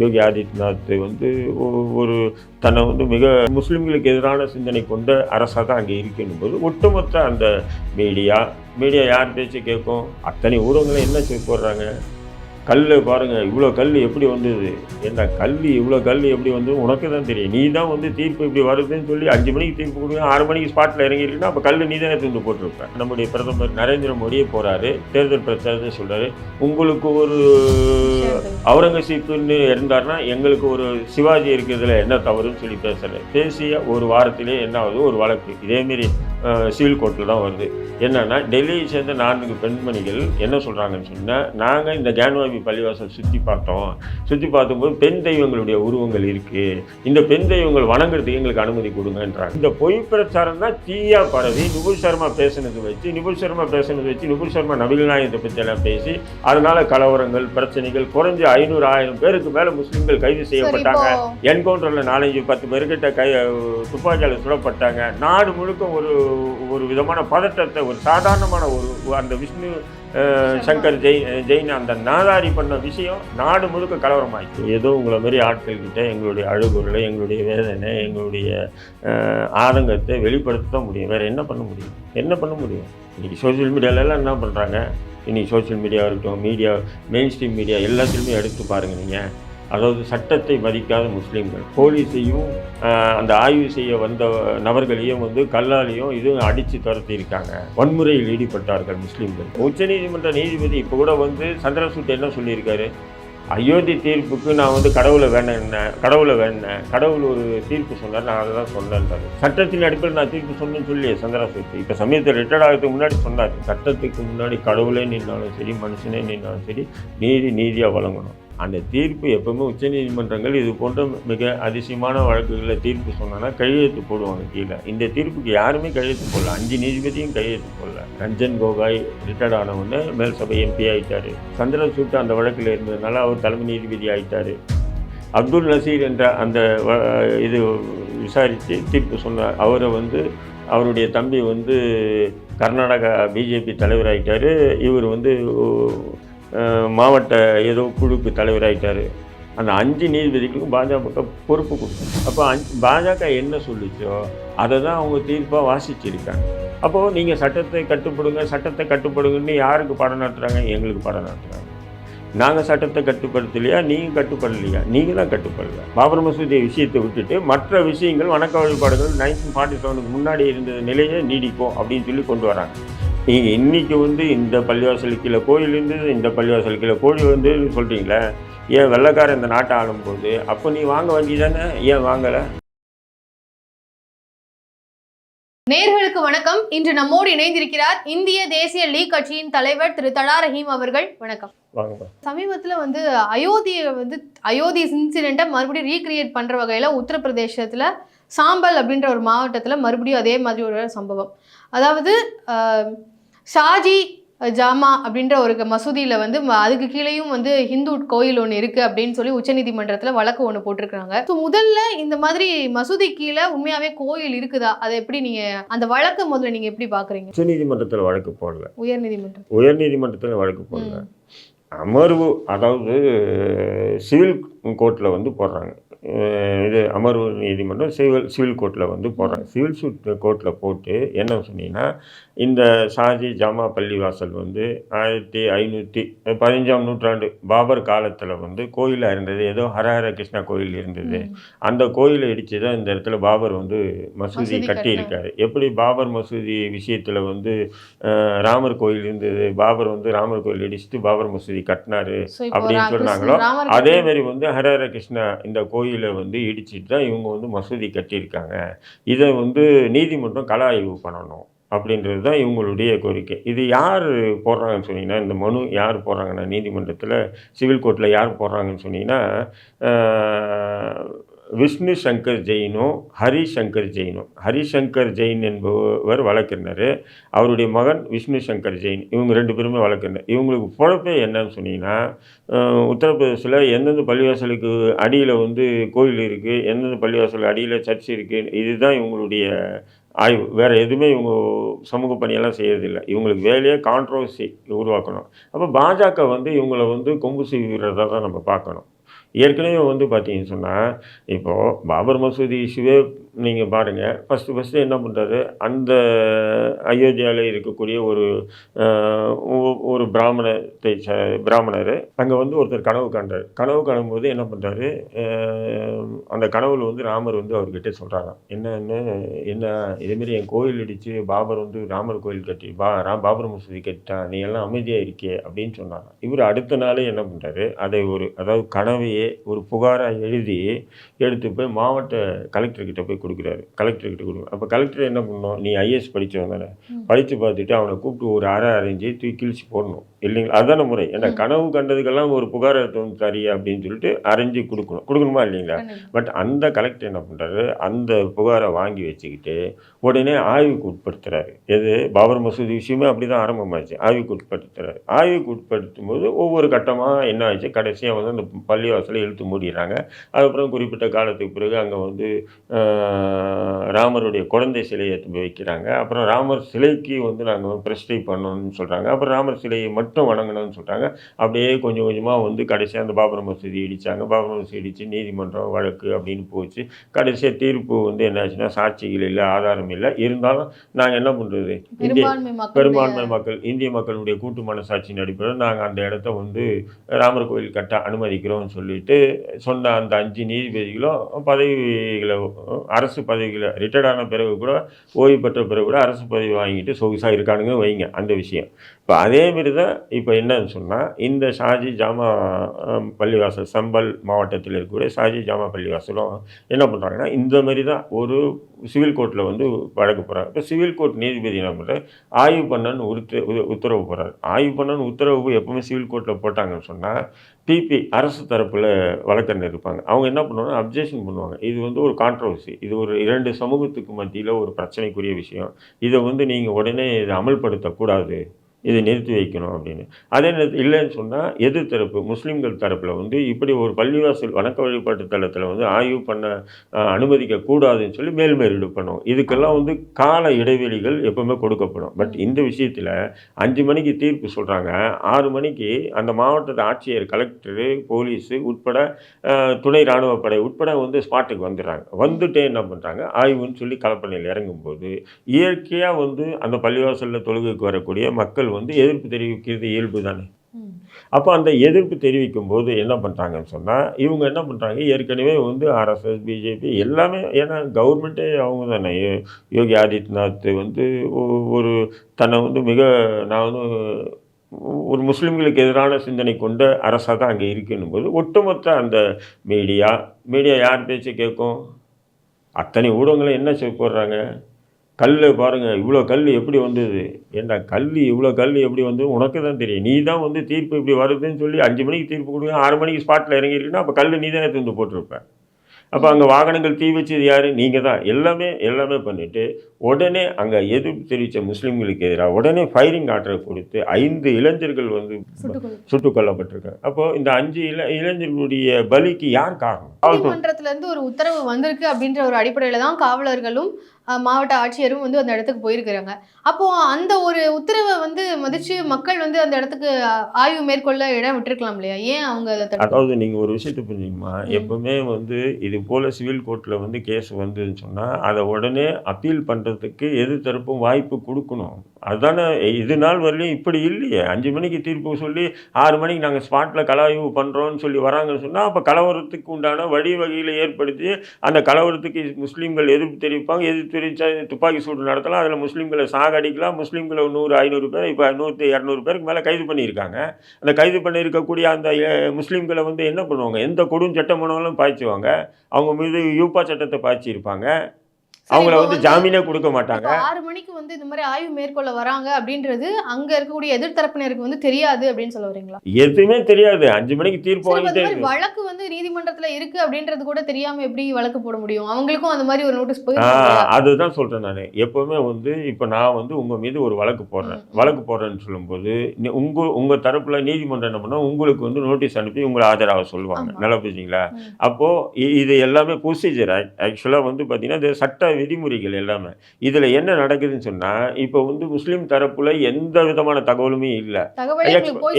யோகி ஆதித்யநாத் வந்து ஒரு தன்னை வந்து மிக முஸ்லீம்களுக்கு எதிரான சிந்தனை கொண்ட அரசாக தான் அங்கே இருக்கணும் போது ஒட்டுமொத்த அந்த மீடியா மீடியா யார் பேச்சு கேட்கும்? அத்தனை ஊடகங்களை என்ன செய்ய போடுறாங்க கல் பாருங்கள் இவ்வளோ கல் எப்படி வந்தது? என்ன கல் இவ்வளோ கல் எப்படி வந்து உனக்கு தான் தெரியும். நீ தான் வந்து தீர்ப்பு இப்படி வருதுன்னு சொல்லி அஞ்சு மணிக்கு தீர்ப்பு கொடுங்க ஆறு மணிக்கு ஸ்பாட்டில் இறங்கிருக்குன்னா அப்போ கல் நீ தானே தூண்டு போட்டிருப்பேன் நம்முடைய பிரதமர் நரேந்திர மோடியே போகிறாரு தேர்தல் பிரச்சாரத்தை சொல்கிறாரு உங்களுக்கு ஒரு அவுரங்கசீப்புன்னு இருந்தாருன்னா எங்களுக்கு ஒரு சிவாஜி இருக்கிறதுல என்ன தவறுன்னு சொல்லி பேசுகிறேன் பேசிய ஒரு வாரத்திலே என்ன ஆகுது? ஒரு வழக்கு. இதேமாரி சிவில் கோர்ட்டில் தான் வருது. என்னன்னா டெல்லியை சேர்ந்த நான்கு பெண்மணிகள் என்ன சொல்கிறாங்கன்னு சொன்னால் நாங்கள் இந்த ஜான்வாபி பள்ளிவாசல் சுற்றி பார்த்தோம். சுற்றி பார்த்தபோது பெண் தெய்வங்களுடைய உருவங்கள் இருக்குது இந்த பெண் தெய்வங்கள் வணங்குறதுக்கு எங்களுக்கு அனுமதி கொடுங்கன்றாங்க. இந்த பொய் பிரச்சாரம் தான் தீயா பரவி நுபுல் சர்மா பேசுனது வச்சு நுபுல் சர்மா பேசுனது வச்சு நுபுல் சர்மா நபிகள் நாயகத்தை பற்றி எல்லாம் பேசி அதனால கலவரங்கள் பிரச்சனைகள் குறைஞ்ச ஐநூறு ஆயிரம் பேருக்கு மேலே முஸ்லீம்கள் கைது செய்யப்பட்டாங்க. என்கவுண்டரில் நாலஞ்சு பத்து பேர்கிட்ட கை துப்பாக்கியால் சுடப்பட்டாங்க. நாடு முழுக்க ஒரு ஒரு விதமான பதட்டத்தை ஒரு சாதாரணமான ஒரு அந்த விஷ்ணு சங்கர் ஜெய் ஜெயின் அந்த நாதாரி பண்ண விஷயம் நாடு முழுக்க கலவரமாயிடுச்சு. ஏதோ உங்களை மாதிரி ஆட்கள்கிட்ட எங்களுடைய அழுகுறலை எங்களுடைய வேதனை எங்களுடைய ஆதங்கத்தை வெளிப்படுத்த தான் முடியும். வேறு என்ன பண்ண முடியும்? என்ன பண்ண முடியும்? இன்றைக்கி சோஷியல் மீடியாவிலலாம் என்ன பண்ணுறாங்க இன்றைக்கி சோஷியல் மீடியாவாக இருக்கட்டும் மீடியா மெயின் ஸ்ட்ரீம் மீடியா எல்லாத்துலேயுமே எடுத்து பாருங்கள் நீங்கள் அதாவது சட்டத்தை மதிக்காத முஸ்லீம்கள். போலீஸையும் அந்த ஆய்வு செய்ய வந்த நபர்களையும் வந்து கல்லாலையும் இதுவும் அடித்து துரத்தியிருக்காங்க. வன்முறையில் ஈடுபட்டார்கள் முஸ்லீம்கள். உச்சநீதிமன்ற நீதிபதி இப்போ கூட வந்து சந்திரசூட் என்ன சொல்லியிருக்காரு? அயோத்தி தீர்ப்புக்கு நான் வந்து கடவுளை வேணேன் கடவுளை வேணேன் கடவுள் ஒரு தீர்ப்பு சொன்னார் நான் அதை தான் சொன்னேன்றாரு. சட்டத்தின் அடிப்படையில் நான் தீர்ப்பு சொன்னேன்னு சொல்லி சந்திரசூர்த்தி இப்போ சமயத்தில் ரிட்டையர்ட் ஆகிறதுக்கு முன்னாடி சொன்னார். சட்டத்துக்கு முன்னாடி கடவுளே நின்னாலும் சரி மனுஷனே நின்னாலும் சரி நீதி நீதியாக வழங்கணும். அந்த தீர்ப்பு எப்பவுமே உச்சநீதிமன்றங்கள் இது போன்ற மிக அதிசயமான வழக்குகளில் தீர்ப்பு சொன்னோன்னா கையெழுத்து போடுவாங்க கீழே. இந்த தீர்ப்புக்கு யாருமே கையெழுத்து போடல. அஞ்சு நீதிபதியும் கையெழுத்து போடல. ரஞ்சன் கோகாய் ரிட்டையர்ட் ஆனவுடனே மேல்சபை மேல் சபை எம்பி ஆயிட்டாரு. சந்திரசூட் அந்த வழக்கில் இருந்ததுனால அவர் தலைமை நீதிபதி ஆயிட்டாரு. அப்துல் நசீர் என்ற அந்த இது விசாரித்து தீர்ப்பு சொன்னார். அவரை வந்து அவருடைய தம்பி வந்து கர்நாடகா பிஜேபி தலைவராகிட்டார் இவர் வந்து மாவட்ட ஏதோ குழுக்கு தலைவராகிட்டார் அந்த அஞ்சு நீதிபதிகளுக்கும் பாஜக பொறுப்பு கொடுக்கும் அப்போ அஞ்சு பாஜக என்ன சொல்லுச்சோ அதை தான் அவங்க தீர்ப்பாக வாசிச்சிருக்காங்க. அப்போது நீங்கள் சட்டத்தை கட்டுப்படுங்க சட்டத்தை கட்டுப்படுங்கன்னு யாருக்கு படம் நடத்துகிறாங்க எங்களுக்கு படம் நடத்துகிறாங்க நாங்கள் சட்டத்தை கட்டுப்படுத்தலையா? நீங்கள் கட்டுப்படலையா? நீங்கள் தான் கட்டுப்படல. பாபர் மசூதி விஷயத்தை விட்டுட்டு மற்ற விஷயங்கள் வணக்க வழிபாடுகள் நைன்டீன் ஃபார்ட்டி செவனுக்கு முன்னாடி இருந்த நிலையே நீடிப்போம் அப்படின்னு சொல்லி கொண்டு வராங்க. நீங்கள் இன்றைக்கி வந்து இந்த பள்ளிவாசல் கீழே கோயில் இருந்தது இந்த பள்ளிவாசல் கீழே கோயில் வந்து சொல்கிறீங்களே ஏன் வெள்ளைக்காரன் இந்த நாட்டை ஆளும்போது? அப்போ நீ வாங்க வேண்டியதானே ஏன் வாங்கலை? நேர்களுக்கு வணக்கம். இன்று நம்மோடு இணைந்திருக்கிறார் இந்திய தேசிய லீக் கட்சியின் தலைவர் திரு தடா ரஹீம் அவர்கள். வணக்கம். சமீபத்துல வந்து அயோத்தியை வந்து அயோத்தி இன்சிடெண்ட்டை மறுபடியும் ரீக்ரியேட் பண்ற வகையில உத்தரப்பிரதேசத்துல சாம்பல் அப்படின்ற ஒரு மாவட்டத்துல மறுபடியும் அதே மாதிரி ஒரு சம்பவம். அதாவது ஷாஜி ஜாமா அப்படின்ற ஒரு மசூதியில் வந்து அதுக்கு கீழேயும் வந்து ஹிந்து கோயில் ஒன்று இருக்குது அப்படின்னு சொல்லி உச்சநீதிமன்றத்தில் வழக்கு ஒன்று போட்டிருக்காங்க ஸோ முதல்ல இந்த மாதிரி மசூதி கீழே உண்மையாகவே கோயில் இருக்குதா? அதை எப்படி நீங்கள் அந்த வழக்கை முதல்ல நீங்கள் எப்படி பார்க்குறீங்க உச்சநீதிமன்றத்தில் வழக்கு போடல. உயர்நீதிமன்றம் உயர்நீதிமன்றத்தில் வழக்கு போடல. அமர்வு அதாவது சிவில் கோர்ட்டில் வந்து போடுறாங்க. இது அமர்வு நீதிமன்றம் சிவில் சிவில் கோர்ட்டில் வந்து போடுறாங்க. சிவில் சூட் கோர்ட்டில் போட்டு என்ன சொன்னீங்கன்னா இந்த ஷாஜி ஜாமா பள்ளிவாசல் வந்து ஆயிரத்தி ஐநூற்றி பதினஞ்சாம் நூற்றாண்டு பாபர் காலத்தில் வந்து கோயிலாக இருந்தது. ஏதோ ஹரஹர கிருஷ்ணா கோயில் இருந்தது. அந்த கோயிலை இடித்து தான் இந்த இடத்துல பாபர் வந்து மசூதி கட்டியிருக்காரு. எப்படி பாபர் மசூதி விஷயத்தில் வந்து ராமர் கோயில் இருந்தது பாபர் வந்து ராமர் கோயில் இடிச்சுட்டு பாபர் மசூதி கட்டினாரு அப்படின்னு சொன்னாங்களோ, அதே மாதிரி வந்து ஹரஹர கிருஷ்ணா இந்த கோயிலை வந்து இடிச்சிட்டு தான் இவங்க வந்து மசூதி கட்டியிருக்காங்க. இதை வந்து நீதிமன்றம் கள ஆய்வு பண்ணணும் அப்படின்றது தான் இவங்களுடைய கோரிக்கை. இது யார் போடுறாங்கன்னு சொன்னீங்கன்னா இந்த மனு யார் போடுறாங்கன்னா நீதிமன்றத்தில் சிவில் கோர்ட்டில் யார் போடுறாங்கன்னு சொன்னீங்கன்னா விஷ்ணு சங்கர் ஜெயினும் ஹரி சங்கர் ஜெயினும் ஹரி சங்கர் ஜெயின் என்பவர் வழக்கறிஞர் அவருடைய மகன் விஷ்ணு சங்கர் ஜெயின். இவங்க ரெண்டு பேருமே வழக்கறிஞர் இவங்களுக்கு பொழப்பே என்னன்னு சொன்னீங்கன்னா உத்தரப்பிரதேசில் எந்தெந்த பள்ளிவாசலுக்கு அடியில் வந்து கோயில் இருக்குது எந்தெந்த பள்ளிவாசல் அடியில் சர்ச் இருக்குது இதுதான் இவங்களுடைய ஆய்வு. வேறு எதுவுமே இவங்க சமூக பணியெல்லாம் செய்யறதில்லை. இவங்களுக்கு வேலையே கான்ட்ரவர்சி உருவாக்கணும். அப்போ பாஜக வந்து இவங்களை வந்து கொம்பு செய்கிறதா தான் நம்ம பார்க்கணும். ஏற்கனவே வந்து பார்த்தீங்கன்னு சொன்னால் இப்போது பாபர் மசூதி இஷ்யூவே நீங்கள் பாருங்கள் ஃபஸ்ட்டு ஃபஸ்ட்டு என்ன பண்ணுறாரு அந்த அயோத்தியாவில் இருக்கக்கூடிய ஒரு ஒரு பிராமணத்தை ச பிராமணர் அங்கே வந்து ஒருத்தர் கனவு காண்றாரு. கனவு காணும்போது என்ன பண்ணுறாரு அந்த கனவுல வந்து ராமர் வந்து அவர்கிட்ட சொல்கிறாங்க என்னன்னு என்ன இதேமாரி என் கோயில் இடித்து பாபர் வந்து ராமர் கோயில் கட்டி பா ரா பாபர் மசூதி கட்டிட்டான் நீ எல்லாம் அமைதியாக இருக்கே அப்படின்னு சொன்னாங்க இவர் அடுத்த நாளே என்ன பண்ணுறாரு அதை ஒரு அதாவது கனவையே ஒரு புகாராக எழுதி எடுத்து போய் மாவட்ட கலெக்டர்கிட்ட போய் கொடுக்குறாரு கலெக்டர்கிட்ட கொடுக்குறாரு. அப்போ கலெக்டர் என்ன பண்ணணும்? நீ ஐஏஎஸ் படித்தவன் தானே. படித்து பார்த்துட்டு அவனை கூப்பிட்டு ஒரு அறை அரைஞ்சி தூக்கி கிழிச்சு போடணும். இல்லைங்களா? அதான முறை. ஏன்னா. கனவு கண்டதுக்கெல்லாம் ஒரு புகார் தரி அப்படின்னு சொல்லிட்டு அரைஞ்சி கொடுக்கணும். கொடுக்கணுமா இல்லைங்களா. பட் அந்த கலெக்டர் என்ன பண்ணுறாரு அந்த புகாரை வாங்கி வச்சுக்கிட்டு உடனே ஆய்வுக்கு உட்படுத்துகிறாரு எது? பாபர் மசூதி விஷயமே அப்படி தான் ஆரம்பமாச்சு. ஆய்வுக்கு உட்படுத்துறாரு. ஆய்வுக்கு உட்படுத்தும் போது ஒவ்வொரு கட்டமாக என்ன ஆச்சு கடைசியாக வந்து அந்த பள்ளிவாசலை இழுத்து மூடிடுறாங்க. அதுக்கப்புறம் குறிப்பிட்ட காலத்துக்கு பிறகு அங்கே வந்து ராமருடைய குழந்தை சிலையை எடுத்து வைக்கிறாங்க. அப்புறம் ராமர் சிலைக்கு வந்து நாங்கள் பிரஸ்டை பண்ணணும்னு சொல்கிறாங்க அப்புறம் ராமர் சிலையை மட்டும் வணங்கணும்னு சொல்கிறாங்க அப்படியே கொஞ்சம் கொஞ்சமாக வந்து கடைசியாக அந்த பாபர் மசூதி இடித்தாங்க பாபர் மசூதி இடித்து நீதிமன்றம் வழக்கு அப்படின்னு போச்சு. கடைசியாக தீர்ப்பு வந்து என்னாச்சுன்னா சாட்சிகள் இல்லை ஆதாரம் இல்லை. இருந்தாலும் நாங்கள் என்ன பண்ணுறது இந்திய பெரும்பான்மை மக்கள் இந்திய மக்களுடைய கூட்டு மனசாட்சியின் அடிப்படையில் நாங்கள் அந்த இடத்த வந்து ராமர் கோயில் கட்ட அனுமதிக்கிறோம்னு சொல்லிட்டு சொன்ன அந்த அஞ்சு நீதிபதிகளும் பதவிகளை அரசு பதவிகளை ரிட்டையர்ட் ஆன பிறகு கூட ஓய்வு பெற்ற பிறகு கூட அரசு பதவி வாங்கிட்டு சொகுசாக இருக்கானுங்க வைங்க அந்த விஷயம். இப்போ அதேமாரி தான் இப்போ என்னன்னு சொன்னால் இந்த ஷாஜி ஜாமா பள்ளிவாசல் சம்பல் மாவட்டத்தில் இருக்கக்கூடிய ஷாஜி ஜாமா பள்ளிவாசலும் என்ன பண்ணுறாங்கன்னா இந்த மாதிரி தான் ஒரு சிவில் கோர்ட்டில் வந்து வழக்கு போகிறாங்க இப்போ சிவில் கோர்ட் நீதிபதி என்ன பண்ணுறாரு ஆய்வு பண்ணன்னு உருத்து உ- உத்தரவு போகிறார் ஆய்வு பண்ணன்னு உத்தரவு எப்போவுமே சிவில் கோர்ட்டில் போட்டாங்கன்னு சொன்னால் பிபி அரசு தரப்பில் வழக்கறிஞர் இருப்பாங்க. அவங்க என்ன பண்ணுவாங்க அப்ஜெக்ஷன் பண்ணுவாங்க. இது வந்து ஒரு கான்ட்ரவர்சி இது ஒரு இரண்டு சமூகத்துக்கு மத்தியில் ஒரு பிரச்சனைக்குரிய விஷயம். இதை வந்து நீங்கள் உடனே இதை அமல்படுத்தக்கூடாது. இதை நிறுத்தி வைக்கணும் அப்படின்னு. அதே நேரத்தில் இல்லைன்னு சொன்னால் எதிர் தரப்பு முஸ்லீம்கள் தரப்பில் வந்து இப்படி ஒரு பள்ளிவாசல் வணக்க வழிபாட்டு தளத்தில் வந்து ஆய்வு பண்ண அஹ், அனுமதிக்க கூடாதுன்னு சொல்லி மேல்முறையீடு பண்ணுவோம் இதுக்கெல்லாம் வந்து கால இடைவெளிகள் எப்பவுமே கொடுக்கப்படும். பட் இந்த விஷயத்தில் அஞ்சு மணிக்கு தீர்ப்பு சொல்கிறாங்க ஆறு மணிக்கு அந்த மாவட்டத்து ஆட்சியர் கலெக்டரு போலீஸு உட்பட துணை இராணுவ படை உட்பட வந்து ஸ்பாட்டுக்கு வந்துடுறாங்க. வந்துட்டே என்ன பண்ணுறாங்க ஆய்வுன்னு சொல்லி கலப்பணியில் இறங்கும்போது இயற்கையாக வந்து அந்த பள்ளிவாசலில் தொழுகைக்கு வரக்கூடிய மக்கள் வந்து எதிர்ப்பு தெரிவிக்கிறது இயல்பு தானே. அப்போ அந்த எதிர்ப்பு தெரிவிக்கும் போது என்ன பண்ணுறாங்கன்னு சொன்னால் இவங்க என்ன பண்ணுறாங்க ஏற்கனவே வந்து ஆர்எஸ்எஸ் பிஜேபி எல்லாமே ஏன்னா கவர்மெண்ட்டே அவங்க தானே யோகி ஆதித்யநாத் வந்து ஒரு தன்னை வந்து மிக நான் வந்து ஒரு முஸ்லீம்களுக்கு எதிரான சிந்தனை கொண்ட அரசாக தான் அங்கே இருக்குன்னும் போது ஒட்டுமொத்த அந்த மீடியா மீடியா யார் பேச்சு கேட்கும்? அத்தனை ஊடகங்களும் என்ன போடுறாங்க? கல் பாருங்கள் இவ்வளோ கல் எப்படி வந்தது? ஏண்டா கல் இவ்வளோ கல் எப்படி வந்து உனக்கு தான் தெரியும். நீ தான் வந்து தீர்ப்பு இப்படி வருதுன்னு சொல்லி அஞ்சு மணிக்கு தீர்ப்பு கொடுங்க ஆறு மணிக்கு ஸ்பாட்டில் இறங்கியிருக்குன்னா அப்போ கல் நீ தான் வந்து போட்டிருப்ப. அப்போ அங்கே வாகனங்கள் தீ வச்சது யார்? நீங்கள் தான். எல்லாமே எல்லாமே பண்ணிவிட்டு உடனே அங்கே எதிர்ப்பு தெரிவித்த முஸ்லீம்களுக்கு எதிராக உடனே ஃபைரிங் ஆர்டரை கொடுத்து ஐந்து இளைஞர்கள் வந்து. சுட்டுக் கொல்லப்பட்டிருக்காங்க அப்போது இந்த அஞ்சு இள இளைஞர்களுடைய பலிக்கு யார் காரணம்? காவல்துறை நீதிமன்றத்துல இருந்து ஒரு உத்தரவு வந்திருக்கு அப்படின்ற ஒரு அடிப்படையில தான் காவலர்களும் மாவட்ட ஆட்சியரும் வந்து அந்த இடத்துக்கு போயிருக்கிறாங்க. அப்போ அந்த ஒரு உத்தரவை வந்து மதிச்சு மக்கள் வந்து அந்த இடத்துக்கு ஆய்வு மேற்கொள்ள இடம் விட்டுருக்கலாம் இல்லையா? ஏன் அவங்க அதாவது நீங்கள் ஒரு விஷயத்தை புரிஞ்சுக்கமா. எப்பவுமே வந்து இது போல் சிவில் கோர்ட்டில் வந்து கேஸ் வந்ததுன்னு சொன்னால் அதை உடனே அப்பீல் பண்ணுறதுக்கு எது தரப்பும் வாய்ப்பு கொடுக்கணும். அதுதானே இது நாள் வரலையும் இப்படி இல்லையே. அஞ்சு மணிக்கு தீர்ப்பு சொல்லி ஆறு மணிக்கு நாங்கள் ஸ்பாட்டில் கலாய்வு பண்ணுறோன்னு சொல்லி வராங்கன்னு சொன்னால் அப்போ கலவரத்துக்கு உண்டான வழி வகையில் ஏற்படுத்தி அந்த கலவரத்துக்கு முஸ்லீம்கள் எதிர்ப்பு தெரிவிப்பாங்க எதிர்ப்பு பிரித்து துப்பாக்கி சூடு நடத்தலாம் அதில் முஸ்லீம்களை சாகடிக்கலாம் முஸ்லீம்களை நூறு ஐநூறு பேர் இப்போ நூற்றி இரநூறு பேருக்கு மேலே கைது பண்ணியிருக்காங்க. அந்த கைது பண்ணியிருக்கக்கூடிய அந்த முஸ்லீம்களை வந்து என்ன பண்ணுவாங்க? எந்த கொடும் சட்டம் பாய்ச்சுவாங்க. அவங்க மீது யூப்பா சட்டத்தை பாய்ச்சிருப்பாங்க அவங்கள வந்து ஜாமீனே கொடுக்க மாட்டாங்க. ஆறு மணிக்கு வந்து இந்த மாதிரி ஆய்வு மேற்கொள்ள வராங்க அப்படின்றது அங்க இருக்கக்கூடிய எதிர்த்தரப்பினருக்கு வந்து தெரியாது அப்படின்னு சொல்ல வரீங்களா? எதுவுமே தெரியாது. அஞ்சு மணிக்கு தீர்ப்பு வாங்கிட்டே வழக்கு வந்து நீதிமன்றத்துல இருக்கு அப்படின்றது கூட தெரியாம எப்படி வழக்கு போட முடியும்? அவங்களுக்கும் அந்த மாதிரி ஒரு நோட்டீஸ் போயிருக்கு அதுதான் சொல்கிறேன் நான். எப்போவுமே வந்து இப்போ நான் வந்து உங்கள் மீது ஒரு வழக்கு போடுறேன். வழக்கு போடுறேன்னு சொல்லும்போது உங்க உங்கள் தரப்பில் நீதிமன்றம் என்ன பண்ணால் உங்களுக்கு வந்து நோட்டீஸ் அனுப்பி உங்களை ஆஜராக சொல்லுவாங்க. நல்லா புரிஞ்சுங்களா? ம். அப்போது இது எல்லாமே ப்ரொசீஜர் ஆக்சுவலாக வந்து பார்த்தீங்கன்னா இது சட்ட விதிமுறைகள் எல்லாமே. இதில் என்ன நடக்குதுன்னு சொன்னால் இப்போ வந்து முஸ்லீம் தரப்புல எந்த விதமான தகவலுமே இல்லை.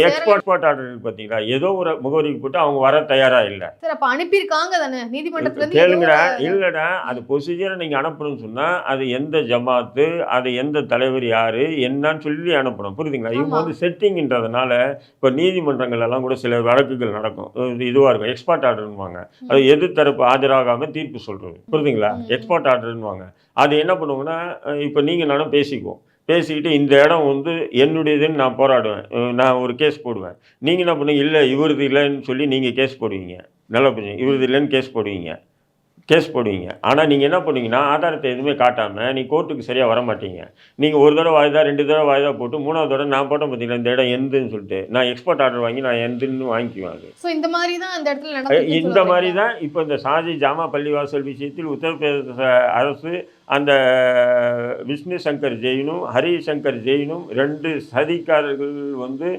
எக்ஸ்போர்ட் ஆர்டர் இருக்கு பார்த்தீங்களா ஏதோ ஒரு முகவரிக்கு போட்டு அவங்க வர தயாராக இல்லை. அனுப்பியிருக்காங்க தானே? நீதிமன்றத்துல கேளுங்கடா இல்லைடா அது ப்ரொசீஜரை நீங்கள் அனுப்பணும்னு சொன்னால் அது எந்த ஜமாத்து அது எந்த தலைவர் யார் என்னன்னு சொல்லி அனுப்பணும். புரியுதுங்களா? இவங்க. வந்து செட்டிங்ன்றதுனால இப்போ நீதிமன்றங்கள் எல்லாம் கூட சில வழக்குகள் நடக்கும். இதுவாக இருக்கும். எக்ஸ்போர்ட் ஆர்டர்னுவாங்க அது எதிர்த்தரப்பு ஆஜராகாமல் தீர்ப்பு சொல்கிறது புரியுதுங்களா. எக்ஸ்போர்ட் ஆர்டர்னுவாங்க அது என்ன பண்ணுவோங்கன்னா இப்போ நீங்கள் நானும் பேசிக்குவோம். பேசிக்கிட்டு இந்த இடம் வந்து என்னுடையதுன்னு நான் போராடுவேன். நான் ஒரு கேஸ் போடுவேன். நீங்கள் என்ன பண்ணுவீங்க? இல்லை இவரது இல்லைன்னு சொல்லி நீங்கள் கேஸ் போடுவீங்க. நல்லா புரிஞ்சுங்க இவரது இல்லைன்னு கேஸ் போடுவீங்க. கேஸ் போடுவீங்க. ஆனால் நீங்கள் என்ன பண்ணுவீங்கன்னா ஆதாரத்தை எதுவுமே காட்டாமல் நீ கோர்ட்டுக்கு சரியாக வர மாட்டீங்க. நீங்கள் ஒரு தடவை வாய்தா ரெண்டு தடவை வாய்தா போட்டு மூணாவது தடவை நான் போட்டேன் பார்த்தீங்களா இந்த இடம் எந்துன்னு சொல்லிட்டு. நான் எக்ஸ்போர்ட் ஆர்டர் வாங்கி நான் எந்துன்னு வாங்கிக்குவேன் அது. இந்த மாதிரி தான் அந்த இடத்துல இந்த மாதிரி? தான் இப்போ இந்த ஷாஜி ஜாமா பள்ளிவாசல் விஷயத்தில் உத்தரப்பிரதேச அரசு அந்த விஷ்ணு சங்கர் ஜெயினும் ஹரி சங்கர் ஜெயினும் ரெண்டு சதிக்காரர்கள் வந்து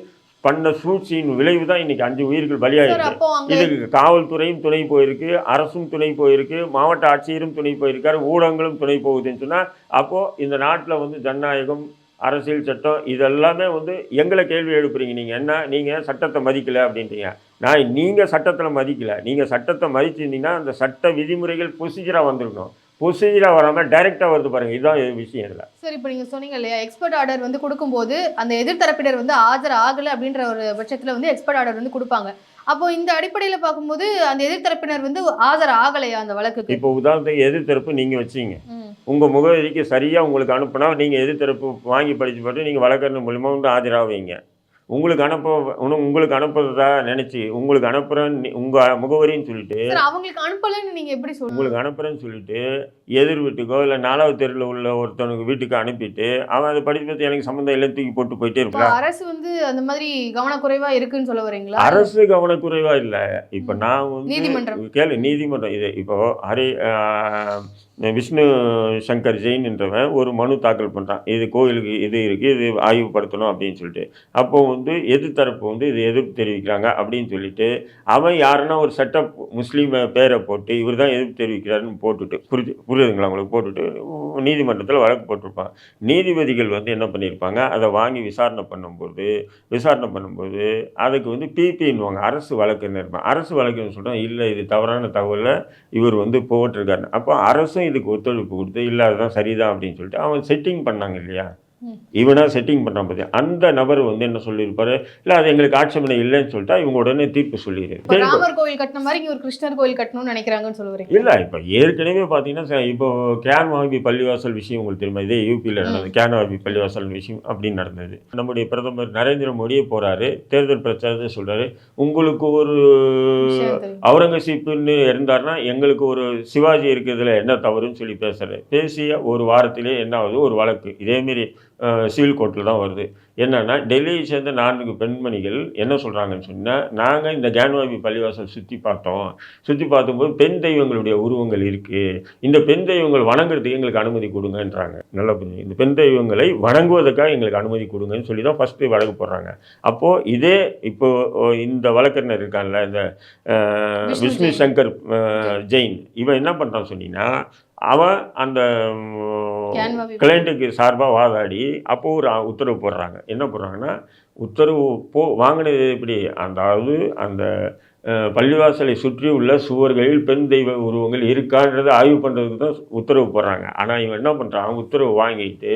பண்ண சூழ்ச்சியின் விளைவு தான் இன்னைக்கு அஞ்சு உயிர்கள் பலியாயிருக்கு. இதுக்கு காவல்துறையும் துணை போயிருக்கு அரசும் துணை போயிருக்கு மாவட்ட ஆட்சியரும் துணை போயிருக்காரு ஊடகங்களும் துணை போகுதுன்னு சொன்னால் அப்போது இந்த நாட்டில் வந்து ஜனநாயகம் அரசியல் சட்டம் இதெல்லாமே வந்து எங்களை கேள்வி எழுப்புறீங்க. நீங்கள் என்ன நீங்கள் சட்டத்தை மதிக்கலை அப்படின்றீங்க? நான் நீங்கள் சட்டத்தில் மதிக்கலை. நீங்கள் சட்டத்தை மதிச்சிருந்தீங்கன்னா அந்த சட்ட விதிமுறைகள் ப்ரொசீஜராக வந்திருக்கணும். ப்ரொசீஜராக வராமல் டைரெக்டாக வருது பாருங்கள் இதுதான் விஷயம் இதில். சரி இப்போ நீங்க சொன்னீங்க இல்லையா எக்ஸ்பர்ட் ஆர்டர் வந்து கொடுக்கும்போது அந்த எதிர்த்தரப்பினர் வந்து ஆஜர் ஆகல அப்படின்ற ஒரு பட்சத்துல வந்து எக்ஸ்பர்ட் ஆர்டர் வந்து கொடுப்பாங்க. அப்போ இந்த அடிப்படையில பார்க்கும்போது அந்த எதிர்த்தரப்பினர் வந்து ஆஜர் ஆகலையா அந்த வழக்குக்கு? இப்போ உதாரணத்துக்கு எதிர்த்தரப்பு நீங்கள் வச்சீங்க. உங்கள் முகவரிக்கு சரியாக உங்களுக்கு அனுப்புனா நீங்கள் எதிர்த்தரப்பு வாங்கி படித்து போட்டு நீங்கள் வழக்கறிஞர் மூலிமா வந்து ஆஜராவீங்க. உங்களுக்கு அனுப்ப உங்களுக்கு அனுப்புறதா நினச்சி உங்களுக்கு அனுப்புகிறேன்னு உங்கள் முகவரின்னு சொல்லிட்டு அவங்களுக்கு அனுப்பலன்னு நீங்க எப்படி சொல்லுங்க உங்களுக்கு அனுப்புகிறேன்னு சொல்லிட்டு எதிர் வீட்டுக்கோ இல்லை நாலாவது தெருவில் உள்ள ஒருத்தவனுக்கு வீட்டுக்கு அனுப்பிட்டு அவன் அதை படித்து பார்த்து எனக்கு சம்மந்தம் இல்லை தூக்கி போட்டு போயிட்டே இருக்கலாம். அரசு வந்து அந்த மாதிரி கவனக்குறைவா இருக்குன்னு சொல்ல வரீங்களா? அரசு கவனக்குறைவா இல்லை. இப்போ நான் வந்து நீதிமன்றம். கேளு நீதிமன்றம் இது இப்போ ஹரி விஷ்ணு சங்கர் ஜெயின் என்றவன் ஒரு மனு தாக்கல் பண்ணுறான் இது கோயிலுக்கு இது இருக்குது இது ஆய்வுப்படுத்தணும் அப்படின்னு சொல்லிட்டு. அப்போ வந்து எதிர்த்தரப்பு வந்து இது எதிர்ப்பு தெரிவிக்கிறாங்க அப்படின்னு சொல்லிட்டு அவன் யாருன்னா ஒரு சட்ட முஸ்லீம் பேரை போட்டு இவர் தான் எதிர்ப்பு தெரிவிக்கிறாருன்னு போட்டுட்டு புரிஞ்சு புரியுதுங்களா அவங்களுக்கு போட்டுட்டு நீதிமன்றத்தில் வழக்கு போட்டிருப்பான். நீதிபதிகள் வந்து என்ன பண்ணியிருப்பாங்க? அதை வாங்கி விசாரணை பண்ணும்போது விசாரணை பண்ணும்போது அதுக்கு வந்து பிபின்னுவாங்க அரசு வழக்குன்னு இருப்பான் அரசு வழக்குன்னு சொல்கிறோம் இல்லை இது தவறான தகவலை இவர் வந்து போட்டிருக்காரு. அப்போ அரசும் இதுக்கு ஒத்துழைப்பு கொடுத்து இல்லை அதுதான் சரிதான் அப்படின்னு சொல்லிட்டு அவன் செட்டிங் பண்ணாங்க இல்லையா? ம். இவனா செட்டிங் பண்ணான் பற்றி அந்த நபர் வந்து என்ன சொல்லியிருப்பாரு? இல்லை அது எங்களுக்கு ஆட்சேபனை இல்லைன்னு சொல்லிட்டா இவங்க உடனே தீர்ப்பு சொல்லிடுது ராமர் கோவில் கட்டின மாதிரி ஒரு கிருஷ்ணர் கோவில் கட்டணும்னு நினைக்கிறாங்கன்னு சொல்ல வரீங்க இல்லை இப்போ ஏற்கனவே பார்த்தீங்கன்னா இப்போ கேன் வாபி பள்ளிவாசல் விஷயம் உங்களுக்கு தெரியுமா? இதே யூபியில் நடந்தது கேன் வாபி பள்ளிவாசல் விஷயம் அப்படின்னு நடந்தது. நம்முடைய பிரதமர் நரேந்திர மோடியே போறாரு. தேர்தல் பிரச்சாரத்தை சொல்றாரு. உங்களுக்கு ஒரு. அவுரங்கசீப்புன்னு இருந்தாருன்னா எங்களுக்கு ஒரு சிவாஜி இருக்கிறதுல என்ன தவறுன்னு சொல்லி பேசுறாரு. பேசிய ஒரு வாரத்திலே என்ன ஆகுது? ஒரு வழக்கு. இதேமாரி சிவில் கோர்ட்டில் தான் வருது. என்னன்னா டெல்லியை சேர்ந்த நான்கு பெண்மணிகள் என்ன சொல்கிறாங்கன்னு சொன்னால் நாங்கள் இந்த கேன்வாபி பள்ளிவாசல் சுற்றி பார்த்தோம். சுற்றி பார்த்தபோது பெண் தெய்வங்களுடைய உருவங்கள் இருக்குது இந்த பெண் தெய்வங்கள் வணங்குறதுக்கு எங்களுக்கு அனுமதி கொடுங்கன்றாங்க. நல்லா புரிஞ்சு இந்த பெண் தெய்வங்களை வணங்குவதற்காக எங்களுக்கு அனுமதி கொடுங்கன்னு சொல்லி தான் ஃபஸ்ட்டு வழக்கு போடுறாங்க. அப்போது இதே இப்போ இந்த வழக்கறிஞர் இருக்கான்ல இந்த விஷ்ணு. சங்கர் ஜெயின். இவன் என்ன பண்ணுறான் சொன்னீங்கன்னா அவன் அந்த கிளைண்ட்டுக்கு சார்பாக வாதாடி அப்போது ஒரு உத்தரவு போடுறாங்க. என்ன போடுறாங்கன்னா உத்தரவு போ வாங்கினது எப்படி? அதாவது அந்த பள்ளிவாசலை சுற்றி உள்ள சுவர்களில் பெண் தெய்வ உருவங்கள் இருக்கான்றதை ஆய்வு பண்ணுறதுக்கு தான் உத்தரவு போடுறாங்க. ஆனால் இவன் என்ன பண்ணுறான் உத்தரவு வாங்கிட்டு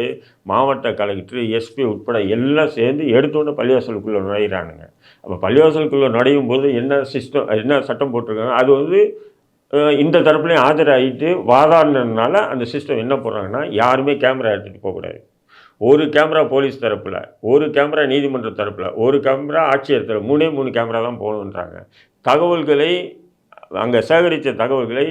மாவட்ட கலெக்டர் எஸ்பி உட்பட எல்லாம் சேர்ந்து எடுத்தோன்னே பள்ளிவாசலுக்குள்ளே நுழையிறானுங்க. அப்போ பள்ளிவாசலுக்குள்ளே நுழையும் போது என்ன சிஸ்டம் என்ன சட்டம் போட்டிருக்காங்க? அது வந்து இந்த தரப்புலையும் ஆஜராகிட்டு வாதாடினதுனால அந்த சிஸ்டம் என்ன போடுறாங்கன்னா யாருமே கேமரா எடுத்துகிட்டு போகக்கூடாது. ஒரு கேமரா போலீஸ் தரப்பில் ஒரு கேமரா நீதிமன்ற தரப்பில் ஒரு கேமரா ஆட்சியர் தரப்பு மூணே மூணு கேமரா தான் போகணுன்றாங்க. தகவல்களை அங்கே சேகரித்த தகவல்களை.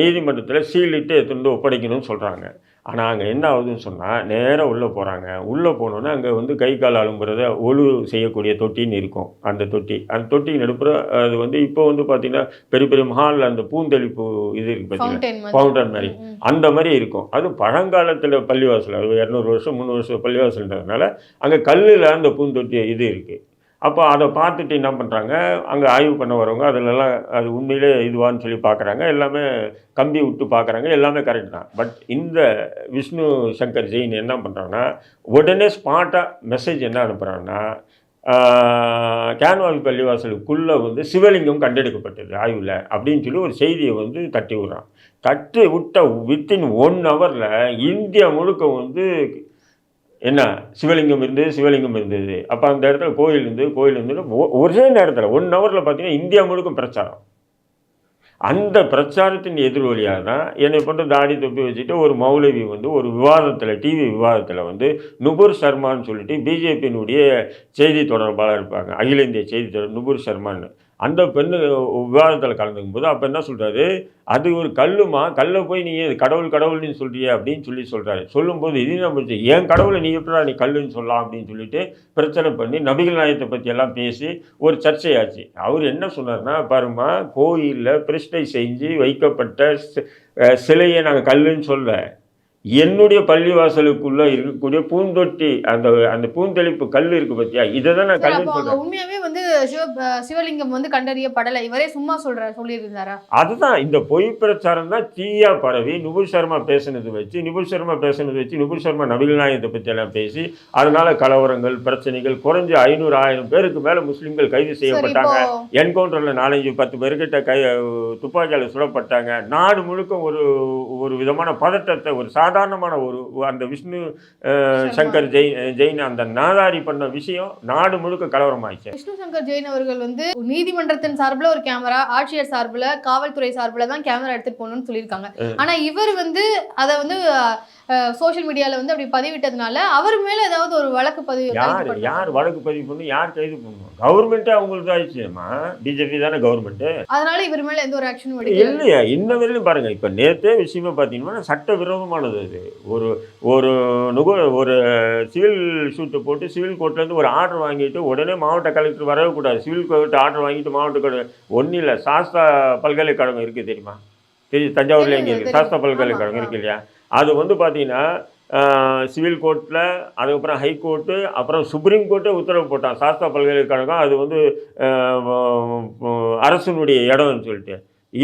நீதிமன்றத்தில். சீலிட்டு எடுத்துட்டு ஒப்படைக்கணும்னு சொல்கிறாங்க ஆனால் அங்கே என்ன ஆகுதுன்னு சொன்னால் நேராக உள்ளே போகிறாங்க உள்ளே போனோன்னே அங்கே வந்து கை கால் அலும்புறத ஒழு செய்யக்கூடிய தொட்டின்னு இருக்கும் அந்த தொட்டி. அந்த தொட்டி நடுப்புற அது வந்து இப்போ வந்து பார்த்திங்கன்னா பெரிய பெரிய மஹாலில் அந்த பூந்தெளிப்பு இது இருக்குது பார்த்தீங்கன்னா ஃபவுண்டைன் மாதிரி. அந்த மாதிரி இருக்கும். அது பழங்காலத்தில் பள்ளிவாசல் அது இரநூறு வருஷம் முந்நூறு வருஷம் பள்ளிவாசல்ன்றதுனால அங்கே கல்லில் அந்த பூந்தொட்டி இது இருக்குது அப்போ அதை பார்த்துட்டு என்ன பண்ணுறாங்க அங்கே ஆய்வு பண்ண வரவங்க அதிலெல்லாம் அது உண்மையிலே இதுவான்னு சொல்லி பார்க்குறாங்க எல்லாமே கம்பி விட்டு பார்க்குறாங்க எல்லாமே கரெக்ட் தான். பட் இந்த விஷ்ணு சங்கர் ஜெயின் என்ன பண்ணுறாங்கன்னா உடனே ஸ்பாட்டாக மெசேஜ் என்ன அனுப்புகிறாங்கன்னா கேன்வால் பள்ளிவாசலுக்குள்ளே வந்து சிவலிங்கம் கண்டெடுக்கப்பட்டது ஆய்வில் அப்படின்னு சொல்லி ஒரு செய்தியை வந்து தட்டி விடுறான். தட்டி விட்ட வித்தின் ஒன் ஹவரில் இந்தியா முழுக்க வந்து என்ன? சிவலிங்கம் இருந்தது சிவலிங்கம் இருந்தது. அப்போ அந்த இடத்துல கோயில் இருந்து கோயில் இருந்து ஒ- ஒரே நேரத்தில் ஒன் ஹவரில் பார்த்தீங்கன்னா இந்தியா முழுக்கும் பிரச்சாரம். அந்த பிரச்சாரத்தின் எதிர்வொலியாக தான் என்னை போட்டு தாடி தொப்பி வச்சுட்டு ஒரு மௌலவி வந்து ஒரு விவாதத்தில் டிவி விவாதத்தில் வந்து நுபுர் சர்மான்னு சொல்லிட்டு பிஜேபியினுடைய செய்தி தொடர்பாளர் இருப்பாங்க. அகில இந்திய செய்தி தொடர் நுபுர் சர்மான்னு. அந்த பெண்ணு விவாதத்தில் கலந்துக்கும் போது அப்போ என்ன சொல்கிறாரு அது ஒரு கல்லுமா? கல்லை போய் நீ கடவுள் கடவுள்னு சொல்கிறிய அப்படின்னு சொல்லி சொல்கிறாரு சொல்லும்போது இது நம்ம என் கடவுளை நீ எப்படா நீ கல்லுன்னு சொல்லலாம்? அப்படின்னு சொல்லிட்டு பிரச்சனை பண்ணி நபிகள் நாயத்தை பற்றியெல்லாம் பேசி ஒரு சர்ச்சையாச்சு. அவர் என்ன சொன்னார்னா பாருமா கோயிலில் பிரதிஷ்டை செஞ்சு வைக்கப்பட்ட சிலையை நாங்கள் கல்லுன்னு சொல்ல. என்னுடைய பள்ளிவாசலுக்குள்ள இருக்கக்கூடிய பூந்தொட்டி அந்த அந்த பூந்தெளிப்பு கல் இருக்கு பத்தியா? இதை தான் நான் அங்க சொல்றேன். உண்மையாவே வந்து சிவ சிவலிங்கம் வந்து கண்டறியப்படலை. இவரே சும்மா சொல்ற சொல்லியிருந்தாரா? அதுதான் இந்த பொய் பிரச்சாரம் தான் தீயா பரவி நுபுல் சர்மா பேசுனது வச்சு நுபுல் சர்மா பேசுனது வச்சு நுபுல் சர்மா நாயகத்தை பற்றி எல்லாம் பேசி அதனால கலவரங்கள் பிரச்சனைகள் குறைஞ்ச ஐநூறு ஆயிரம் பேருக்கு மேல முஸ்லிம்கள் கைது செய்யப்பட்டாங்க. என்கவுண்டர்ல நாலஞ்சு பத்து பேர்கிட்ட கை துப்பாக்கியால் சுடப்பட்டாங்க. நாடு முழுக்க ஒரு ஒரு விதமான பதட்டத்தை ஒரு சாதாரணமான ஒரு அந்த விஷ்ணு. சங்கர் ஜெயின் ஜெயின் அந்த நாதாரி பண்ண விஷயம் நாடு முழுக்க கலவரமாயிடுச்சு. விஷ்ணு சங்கர் ஜெயின் அவர்கள் வந்து நீதிமன்றத்தின் சார்பில் ஒரு கேமரா ஆட்சியர் சார்பில் காவல்துறை சார்பில் தான் கேமரா எடுத்துட்டு போகணும்னு சொல்லியிருக்காங்க. ஆனா இவர் வந்து அதை வந்து சோஷியல் மீடியால வந்து அப்படி பதிவிட்டதுனால அவர் மேல ஏதாவது ஒரு வழக்கு பதிவு யார். யார் வழக்கு பதிவு பண்ணி? யார் கைது பண்ணுவோம் கவர்மெண்ட்டே அவங்களுக்கு ஆயிடுச்சுமா பிஜேபி தானே கவர்மெண்ட் அதனால இவர் மேல எந்த ஒரு ஆக்ஷனும் எடுக்கல. இல்லையா இன்ன வரையிலும் பாருங்க இப்ப நேத்தே விஷயமே பார்த்தீங்கன்னா சட்ட விரோதமானது அது. ஒரு ஒரு நுக ஒரு சிவில் ஷூட்டை போட்டு சிவில் கோர்ட்ல இருந்து ஒரு ஆர்டர் வாங்கிட்டு உடனே மாவட்ட கலெக்டர் வரவே கூடாது. சிவில் கோர்ட் ஆர்டர் வாங்கிட்டு மாவட்ட கலெக்டர் ஒன்றும் இல்லை சாஸ்தா பல்கலைக்கழகம் இருக்கு தெரியுமா? தெரியும் தஞ்சாவூர்ல தெரியும், இருக்கு. சாஸ்தா பல்கலைக்கழகம் இருக்கு இல்லையா? அது வந்து பார்த்திங்கன்னா சிவில் கோர்ட்டில் அதுக்கப்புறம் ஹைகோர்ட்டு அப்புறம் சுப்ரீம் கோர்ட்டே உத்தரவு போட்டான். சாஸ்தா பல்கலைக்கழகம் அது வந்து அரசனுடைய இடம்னு சொல்லிட்டு.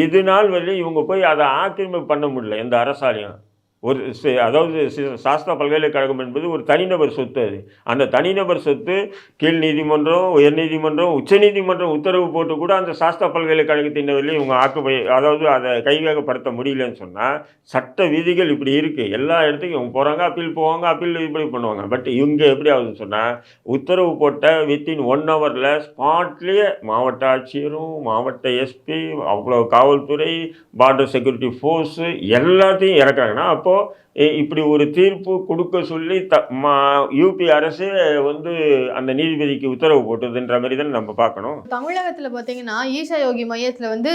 இது நாள் வரையிலும் இவங்க போய் அதை ஆக்கிரமிப்பு பண்ண முடியல எந்த அரசாலையும். ஒரு அதாவது சி- சாஸ்தா பல்கலைக்கழகம் என்பது ஒரு தனிநபர் சொத்து அது. அந்த தனிநபர் சொத்து கீழ் நீதிமன்றம் உயர்நீதிமன்றம் உச்சநீதிமன்றம் உத்தரவு போட்டு கூட அந்த சாஸ்தா பல்கலைக்கழகத்தின் வரையிலும் இவங்க ஆக்குப்பை அதாவது அதை கைவேகப்படுத்த முடியலன்னு சொன்னால் சட்ட விதிகள் இப்படி இருக்குது எல்லா இடத்துக்கும் இவங்க போகிறாங்க அப்பீல் போவாங்க அப்பீல் இப்படி பண்ணுவாங்க. பட் இவங்க எப்படி ஆகுதுன்னு சொன்னால் உத்தரவு போட்ட வித்தின் ஒன் ஹவரில் ஸ்பாட்லேயே மாவட்ட ஆட்சியரும் மாவட்ட எஸ்பி அவ்வளோ காவல்துறை பார்டர் செக்யூரிட்டி ஃபோர்ஸு எல்லாத்தையும் இறக்குறாங்கன்னா அப்போது இப்படி ஒரு தீர்ப்பு கொடுக்க சொல்லி த மா யூபி அரசு வந்து அந்த நீதிபதிக்கு உத்தரவு போட்டதுன்ற மாதிரி தான் நம்ம பார்க்கணும். தமிழகத்தில் பார்த்தீங்கன்னா ஈஷா யோகி மையத்தில் வந்து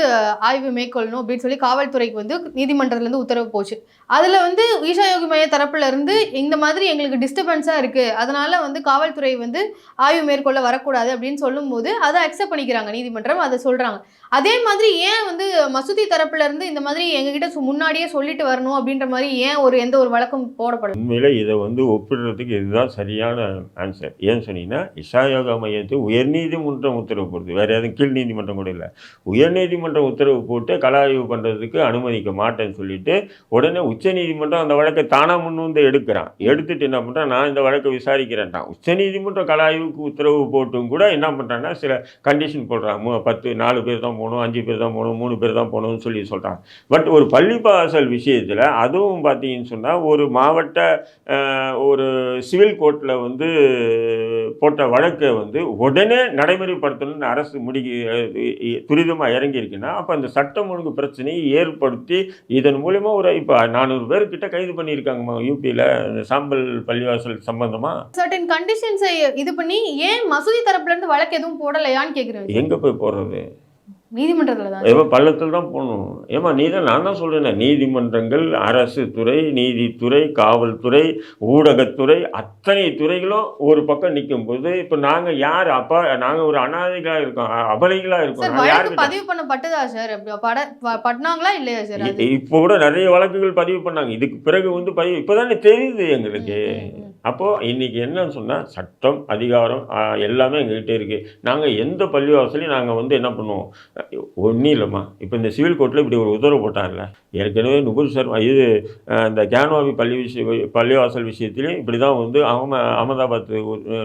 ஆய்வு மேற்கொள்ளணும் அப்படின்னு சொல்லி காவல்துறைக்கு வந்து நீதிமன்றத்துலேருந்து உத்தரவு போச்சு. அதில் வந்து ஈஷா யோகி மைய தரப்புலேருந்து இந்த மாதிரி எங்களுக்கு டிஸ்டர்பன்ஸாக இருக்குது அதனால் வந்து காவல்துறை வந்து ஆய்வு மேற்கொள்ள வரக்கூடாது அப்படின்னு சொல்லும்போது அதை அக்செப்ட் பண்ணிக்கிறாங்க நீதிமன்றம் அதை சொல்கிறாங்க அதே மாதிரி ஏன் வந்து மசூதி தரப்புல இருந்து இந்த மாதிரி எங்ககிட்ட முன்னாடியே சொல்லிட்டு வரணும் அப்படின்ற மாதிரி ஏன் ஒரு எந்த ஒரு வழக்கம் போடப்படும் உண்மையில இதை வந்து ஒப்பிடுறதுக்கு இதுதான் சரியான ஆன்சர் ஏன்னு சொன்னீங்கன்னா இஷாயோகா மையத்தை உயர்நீதிமன்றம் உத்தரவு போடுது. வேறு எதுவும் கீழ் நீதிமன்றம் கூட இல்லை. உயர்நீதிமன்றம் உத்தரவு போட்டு கல ஆய்வு பண்ணுறதுக்கு அனுமதிக்க மாட்டேன்னு சொல்லிட்டு உடனே உச்சநீதிமன்றம் அந்த வழக்கை தானாக முன் வந்து எடுக்கிறான். எடுத்துட்டு என்ன பண்ணுறான் நான் இந்த வழக்கை விசாரிக்கிறேன்ட்டான். உச்சநீதிமன்றம் கல ஆய்வுக்கு உத்தரவு போட்டும் கூட என்ன பண்ணுறான்னா சில கண்டிஷன் போடுறான். பத்து நாலு பேர் தான் போகணும் அஞ்சு பேர் தான் போகணும் மூணு பேர் தான் போகணும்னு சொல்லி சொல்கிறான் பட் ஒரு பள்ளிப்பாசல் விஷயத்தில் அதுவும் பார்த்தீங்கன்னு சொன்னால் ஒரு மாவட்ட ஒரு சிவில் கோர்ட்டில் வந்து போட்ட வழக்கை வந்து உடனே நடைமுறைப்படுத்தணும்னு அரசு முடி துரிதமாக இறங்கியிருக்குன்னா அப்போ அந்த சட்டம் ஒழுங்கு பிரச்சனையை ஏற்படுத்தி இதன் மூலிமா ஒரு இப்போ நானூறு பேர்கிட்ட கைது பண்ணியிருக்காங்கம்மா யூபியில் சாம்பல் பள்ளிவாசல் சம்பந்தமாக சர்டன் கண்டிஷன்ஸை இது பண்ணி ஏன் மசூதி தரப்புல இருந்து வழக்கு எதுவும் போடலையான்னு கேக்குறேன். எங்கே போய் போடுறது? நீதிமன்றத்துல தான் ஏமா பள்ளத்தில் தான் போகணும் ஏமா நீ தான் நான் தான் சொல்கிறேன் நீதிமன்றங்கள் அரசு துறை நீதித்துறை காவல்துறை ஊடகத்துறை அத்தனை துறைகளும் ஒரு பக்கம் நிற்கும் போது இப்போ நாங்கள் யார்? அப்பா நாங்கள் ஒரு அனாதைகளாக இருக்கோம் அபலைகளாக இருக்கோம். யாருக்கிட்ட பதிவு பண்ணப்பட்டதா சார்? பண்ணாங்களா இல்லையா சார் இப்போ கூட நிறைய வழக்குகள் பதிவு பண்ணாங்க. இதுக்கு பிறகு வந்து பதிவு இப்போதானே தெரியுது எங்களுக்கு. அப்போது இன்றைக்கி என்னன்னு சொன்னால் சட்டம் அதிகாரம் எல்லாமே எங்ககிட்ட இருக்குது நாங்கள் எந்த பள்ளிவாசலையும் நாங்கள் வந்து என்ன பண்ணுவோம்? ஒன்றும் இல்லைம்மா. இப்போ இந்த சிவில் கோர்ட்டில் இப்படி ஒரு உத்தரவு போட்டாங்கல்ல ஏற்கனவே நுபுர் சர்மா இது இந்த கேன்வாபி பள்ளி விஷய பள்ளிவாசல் விஷயத்துலையும் இப்படி தான் வந்து அகம அகமதாபாத்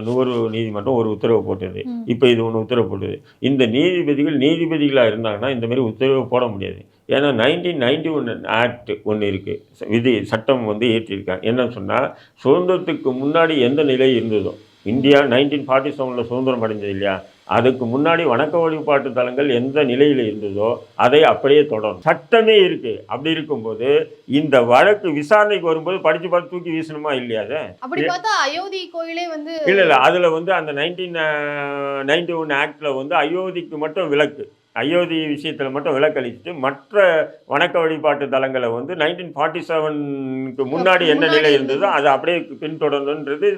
நுகர்வு நீதிமன்றம் ஒரு உத்தரவு போட்டது. இப்போ இது ஒன்று உத்தரவு போட்டது. இந்த நீதிபதிகள் நீதிபதிகளாக இருந்தாங்கன்னா இந்த மாதிரி உத்தரவு போட முடியாது. ஏன்னா நைன்டீன் நைன்டி ஒன் ஆக்ட் ஒன்று இருக்குது விதி சட்டம் வந்து ஏற்றிருக்காங்க என்னன்னு சொன்னால் சுதந்திரத்துக்கு முன்னாடி எந்த நிலை இருந்ததோ இந்தியா நைன்டீன் ஃபார்ட்டி செவனில் சுதந்திரம் அடைஞ்சது இல்லையா? அதுக்கு முன்னாடி வணக்க வழிபாட்டு தலங்கள் எந்த நிலையில் இருந்ததோ அதை அப்படியே தொடரும். சட்டமே இருக்குது அப்படி இருக்கும்போது இந்த வழக்கு விசாரணைக்கு வரும்போது படித்து பார்த்து தூக்கி வீசணுமா இல்லையா அதை? அப்படி பார்த்தா அயோத்தி கோயிலே வந்து இல்லை இல்லை. அதில் வந்து அந்த நைன்டீன் நைன்டி ஒன் ஆக்டில் வந்து அயோத்திக்கு மட்டும் விலக்கு. அயோத்தி விஷயத்தில் மட்டும் விலக்களிச்சுட்டு மற்ற வணக்க வழிபாட்டு தலங்களை வந்து நைன்டீன் ஃபார்ட்டி செவனுக்கு முன்னாடி என்ன நிலை இருந்ததோ அதை அப்படியே பின்தொடரணுன்றது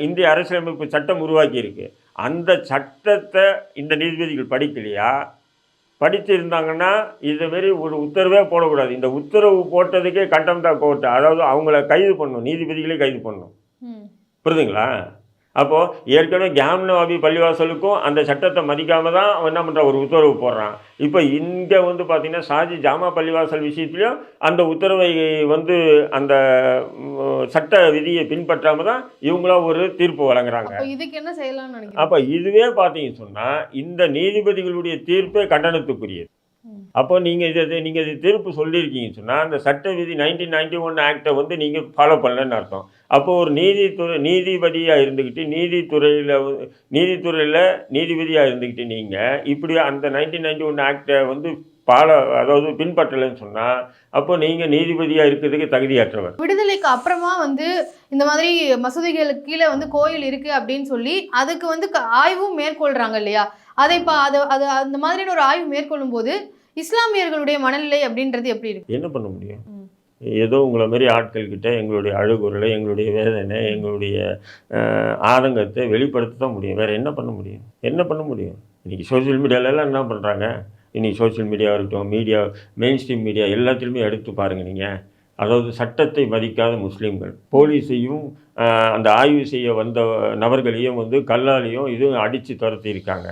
இந்திய அரசியலமைப்பு சட்டம் உருவாக்கி இருக்கு அந்த சட்டத்தை இந்த நீதிபதிகள் படிக்கலையா? படிச்சிருந்தாங்கன்னா இதுமாரி ஒரு உத்தரவே போடக்கூடாது. இந்த உத்தரவு போட்டதுக்கே கண்டம்தா கோர்ட்டு. அதாவது அவங்கள கைது பண்ணணும். நீதிபதிகளே கைது பண்ணணும். ம். புரியுதுங்களா அப்போது ஏற்கனவே கேம்னவாபி பள்ளிவாசலுக்கும் அந்த சட்டத்தை மதிக்காம தான் அவன் என்ன பண்ணுறான் ஒரு உத்தரவு போடுறான். இப்போ இங்கே வந்து பார்த்தீங்கன்னா ஷாஜி ஜாமா பள்ளிவாசல் விஷயத்துலையும் அந்த உத்தரவை வந்து அந்த சட்ட விதியை பின்பற்றாம தான் இவங்களா ஒரு தீர்ப்பு வழங்குறாங்க. இதுக்கு என்ன செய்யலாம்னு அப்போ இதுவே பார்த்தீங்கன்னு சொன்னால் இந்த நீதிபதிகளுடைய தீர்ப்பே கண்டனத்துக்குரியது. அப்போ நீங்கள் இதை நீங்கள் இது தீர்ப்பு சொல்லியிருக்கீங்கன்னு சொன்னால் அந்த சட்ட விதி நைன்டீன் நைன்டி ஒன் ஆக்டை வந்து நீங்கள் ஃபாலோ பண்ணலன்னு அர்த்தம். அப்போது ஒரு நீதித்துறை நீதிபதியாக இருந்துக்கிட்டு நீதித்துறையில் நீதித்துறையில் நீதிபதியாக இருந்துக்கிட்டு நீங்கள் இப்படி அந்த நைன்டீன் நைன்டி ஒன் ஆக்டை வந்து ஃபாலோ அதாவது பின்பற்றலைன்னு சொன்னால் அப்போ நீங்கள் நீதிபதியாக இருக்கிறதுக்கு தகுதியற்றவர். விடுதலைக்கு அப்புறமா வந்து இந்த மாதிரி மசூதிகளுக்கு கீழே வந்து கோயில் இருக்குது அப்படின்னு சொல்லி அதுக்கு வந்து க- ஆய்வும் மேற்கொள்கிறாங்க இல்லையா? அதை இப்போ அது அது அந்த மாதிரியான ஒரு ஆய்வு மேற்கொள்ளும் போது இஸ்லாமியர்களுடைய மனநிலை அப்படின்றது எப்படி இருக்கு? என்ன பண்ண முடியும். ஏதோ உங்களை மாதிரி ஆட்கள்கிட்ட எங்களுடைய அழுகுறலை எங்களுடைய வேதனை எங்களுடைய ஆதங்கத்தை வெளிப்படுத்த தான் முடியும். வேறு என்ன பண்ண முடியும்? என்ன பண்ண முடியும்? இன்றைக்கி சோஷியல் மீடியாலலாம் என்ன பண்ணுறாங்க இன்றைக்கி சோஷியல் மீடியா இருக்கட்டும் மீடியா மெயின் ஸ்ட்ரீம் மீடியா எல்லாத்துலேயுமே எடுத்து பாருங்கள் நீங்கள் அதாவது சட்டத்தை மதிக்காத முஸ்லீம்கள். போலீஸையும் அந்த ஆய்வு செய்ய வந்த நபர்களையும் வந்து கல்லாலையும் இதுவும் அடித்து துரத்தி இருக்காங்க.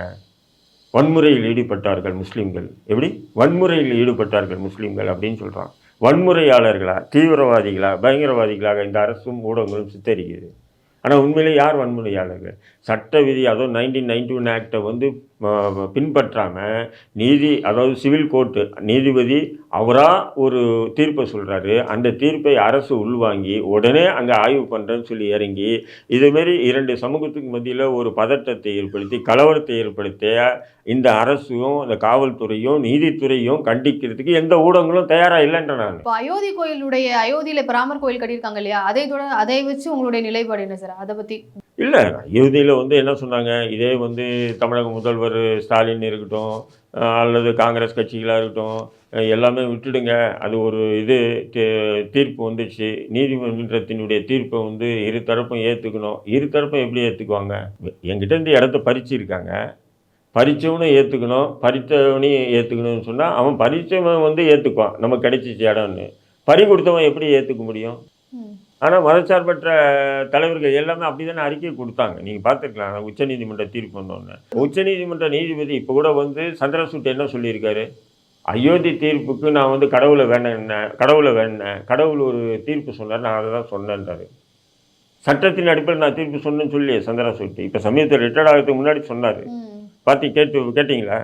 வன்முறையில் ஈடுபட்டார்கள் முஸ்லீம்கள். எப்படி? வன்முறையில் ஈடுபட்டார்கள் முஸ்லீம்கள் அப்படின்னு சொல்கிறான் வன்முறையாளர்களா? தீவிரவாதிகளா? பயங்கரவாதிகளாக இந்த அரசும் ஊடகங்களும் சித்தரிக்குது. ஆனால் உண்மையிலே யார் வன்முறையாளர்கள்? சட்ட விதி அதுவும் நைன்டீன் நைன்டி ஒன் ஆக்டை வந்து பின்பற்றாமல் நீதி அதாவது சிவில் கோர்ட்டு நீதிபதி அவராக ஒரு தீர்ப்பை சொல்கிறாரு அந்த தீர்ப்பை அரசு உள்வாங்கி உடனே அங்கே ஆய்வு பண்ணுறேன்னு சொல்லி இறங்கி இதுமாரி இரண்டு சமூகத்துக்கு மத்தியில் ஒரு பதட்டத்தை ஏற்படுத்தி கலவரத்தை ஏற்படுத்திய இந்த அரசும் இந்த காவல்துறையும் நீதித்துறையும் கண்டிக்கிறதுக்கு எந்த ஊடகங்களும் தயாராக இல்லைன்ற நான். இப்போ அயோத்தி கோயிலுடைய அயோத்தியில் பிராமர் ராமர் கோயில் கட்டியிருக்காங்க இல்லையா? அதை தொட அதை வச்சு உங்களுடைய நிலைப்பாடு என்ன சார்? அதை பற்றி இல்லை இறுதியில் வந்து என்ன சொன்னாங்க? இதே வந்து தமிழக முதல்வர் ஸ்டாலின் இருக்கட்டும் அல்லது காங்கிரஸ் கட்சிகளாக இருக்கட்டும் எல்லாமே விட்டுடுங்க. அது ஒரு இது தீ- தீர்ப்பு வந்துச்சு. நீதிமன்றத்தினுடைய தீர்ப்பை வந்து இரு தரப்பும் ஏற்றுக்கணும் இரு தரப்பும் எப்படி ஏற்றுக்குவாங்க எங்கிட்டேருந்து இடத்த பறிச்சிருக்காங்க. பறித்தவனும் ஏற்றுக்கணும் பறித்தவனையும் ஏற்றுக்கணும்னு சொன்னால் அவன் பறித்தவன் வந்து ஏற்றுக்குவான் நமக்கு கிடைச்சிச்சு இடம்னு. பறி கொடுத்தவன் எப்படி ஏற்றுக்க முடியும்? ஆனால் மதச்சார்பற்ற தலைவர்கள் எல்லாமே அப்படி தானே அறிக்கை கொடுத்தாங்க. நீங்கள் பார்த்துருக்கலாம் உச்சநீதிமன்ற தீர்ப்பு வந்தோடனே. உச்சநீதிமன்ற நீதிபதி இப்போ கூட வந்து சந்திரசூட் என்ன சொல்லியிருக்காரு? அயோத்தி தீர்ப்புக்கு நான் வந்து கடவுளை வேணேன் கடவுளை வேணேன் கடவுள் ஒரு தீர்ப்பு சொன்னார் நான் அதை தான் சொன்னேன்றாரு. சட்டத்தின் அடிப்படையில் நான் தீர்ப்பு சொன்னேன்னு சொல்லி சந்திரசூட். இப்போ சமயத்தில் ரிட்டையர்ட் ஆகிறதுக்கு முன்னாடி சொன்னார். பார்த்து கேட்டு கேட்டிங்களா?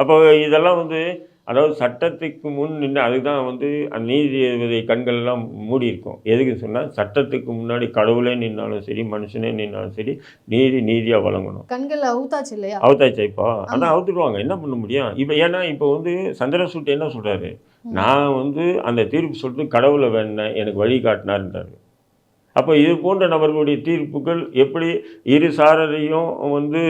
அப்போ இதெல்லாம் வந்து அதாவது சட்டத்துக்கு முன் நின்று அதுதான் வந்து அந்த நீதிபதி கண்கள்லாம் மூடி இருக்கும். எதுக்கு சொன்னால் சட்டத்துக்கு முன்னாடி கடவுளே நின்னாலும் சரி மனுஷனே நின்னாலும் சரி நீதி நீதியாக வழங்கணும். கண்கள் அவுத்தாச்சு இல்லையா? அவுத்தாச்சா இப்போ. ஆனால் அவுத்துடுவாங்க. என்ன பண்ண முடியும்? இப்போ ஏன்னா இப்போ வந்து சந்திரசூட் என்ன சொல்கிறாரு நான் வந்து அந்த தீர்ப்பு சொல்லிட்டு கடவுளை வேணேன் எனக்கு வழி காட்டினார்ன்றாரு. அப்போ இது போன்ற நபர்களுடைய தீர்ப்புகள் எப்படி இரு சாரரையும் வந்து